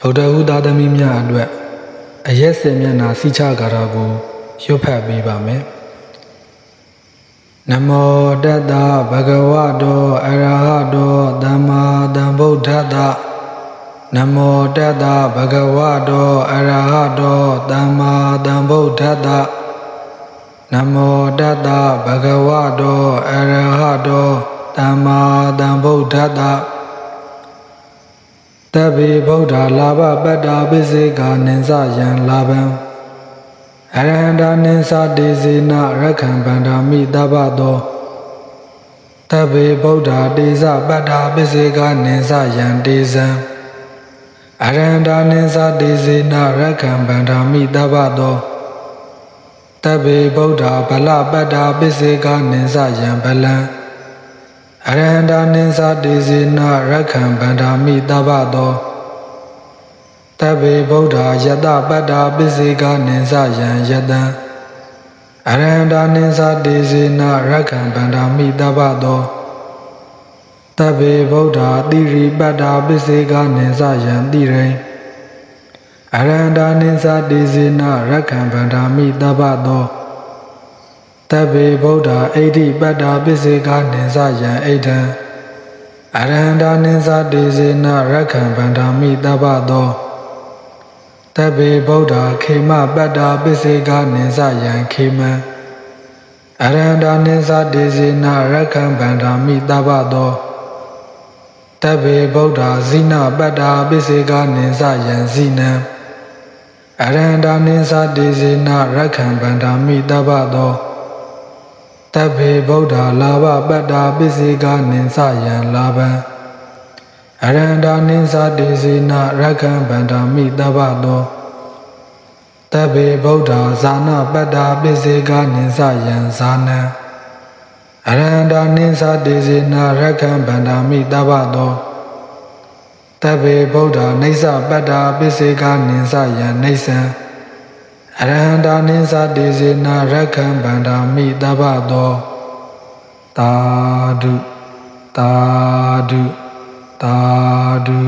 ဗုဒ္ဓဟူသားသမီးများအတွက်အရက်စင်မျက်နာစိချကာရကိုရွတ်ဖတ်ပေးပါမယ်နမောတတ္တဗဂဝတောအရဟတောသမ္မာသမ္ဗုဒ္ဓတ္တနမောတတ္တဗဂဝတောအရဟတောသမ္မာသမ္ဗုဒ္ဓတ္တနမောတတ္တဗဂဝတောအရဟတောသမ္မာသမ္ဗုဒ္ဓတ္တ တဗ္ဗေဗုဒ္ဓလာဘပတ္တာပိစေကာနိသယံလာဘံအရဟန္တာနိသတေဇေနရက္ခံဗန္ဓာမိတပ္ပသောတဗ္ဗေဗုဒ္ဓတေဇပတ္တာပိစေကာနိသယံတေဇံအရဟန္တာနိသတေဇေနရက္ခံဗန္ဓာမိတပ္ပသောတဗ္ဗေဗုဒ္ဓဗလပတ္တာပိစေကာနိသယံဗလံ အရဟန္တာနိသတေဇေနရက္ခံဗန္ဓာမိတပ္ပသောတဗ္ဗေဗုဒ္ဓယတပတ္တာပိစေကနိသယံယတံအရဟန္တာနိသတေဇေနရက္ခံဗန္ဓာမိတပ္ပသောတဗ္ဗေဗုဒ္ဓတိရိပတ္တာပိစေကနိသယံတိရိအရဟန္တာနိသတေဇေနရက္ခံဗန္ဓာမိတပ္ပသော တဗ္ဗေဗုဒ္ဓအိဋ္ဌိပတ္တာပစ္စေကနိသယံအိဋ္ဌံအရဟန္တာနိသတေဇေနရက္ခံဗန္ဓာမိတပ္ပသောတဗ္ဗေဗုဒ္ဓခေမပတ္တာပစ္စေကနိသယံခေမံအရဟန္တာနိသတေဇေနရက္ခံဗန္ဓာမိတပ္ပသောတဗ္ဗေဗုဒ္ဓဇိနပတ္တာပစ္စေကနိသယံဇိနံအရဟန္တာနိသတေဇေနရက္ခံဗန္ဓာမိတပ္ပသော တဗ္ဗေဗုဒ္ဓလာဘပတ္တာပစ္စေကနိသယံလာဘံအရဟန္တာနိသတေဇေနရက္ခံဗန္ဓာမိတပ္ပသောတဗ္ဗေဗုဒ္ဓဇာနာပတ္တာပစ္စေကနိသယံဇာနံအရဟန္တာနိသတေဇေနရက္ခံဗန္ဓာမိတပ္ပသောတဗ္ဗေဗုဒ္ဓနေသပတ္တာပိစေကနိသယံနေသံ အရဟန္တာနိသတေဇေနရက္ခံဗန္ဓာမိတပ္ပသောတာဓုတာဓုတာဓု